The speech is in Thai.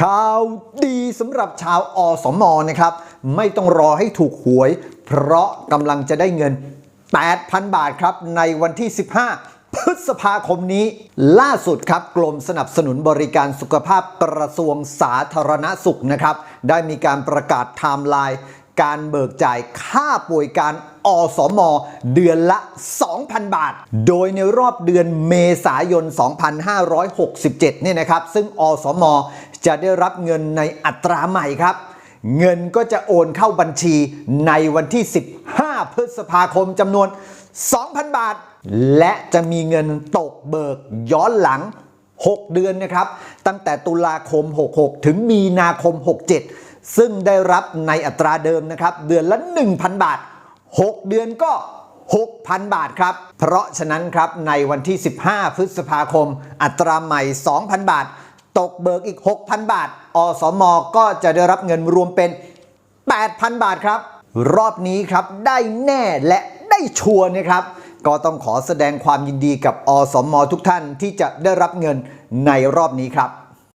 ข่าวดีสำหรับชาวอสมนะครับ ไม่ต้องรอให้ถูกหวย เพราะกำลังจะได้เงิน 8,000 บาทครับ ในวันที่ 15 พฤษภาคมนี้ ล่าสุดครับกรมสนับสนุนบริการสุขภาพกระทรวงสาธารณสุขนะครับ ได้มีการประกาศไทม์ไลน์การเบิกจ่ายค่าป่วยการอสม เดือนละ 2,000 บาท โดยในรอบเดือนเมษายน 2567 เนี่ยนะครับ ซึ่งอสม จะได้รับเงินในอัตราใหม่ครับ เงินก็จะโอนเข้าบัญชีในวันที่ 15 พฤษภาคมจำนวน 2,000 บาท และจะมีเงินตกเบิกย้อนหลัง 6 เดือนนะครับ ตั้งแต่ตุลาคม 66 ถึงมีนาคม 67 ซึ่งได้รับในอัตราเดิมนะครับ เดือนละ 1,000 บาท 6 เดือนก็ 6,000 บาทครับ เพราะฉะนั้นครับในวันที่ 15 พฤษภาคม อัตราใหม่ 2,000 บาท ตกเบิกอีก 6,000 บาท อสมก็จะได้รับเงินรวมเป็น 8,000 บาทครับ รอบนี้ครับได้แน่และ ได้ชัวร์นะครับ ก็ต้องขอแสดงความยินดีกับอสมทุกท่านที่จะได้รับเงินในรอบนี้ครับ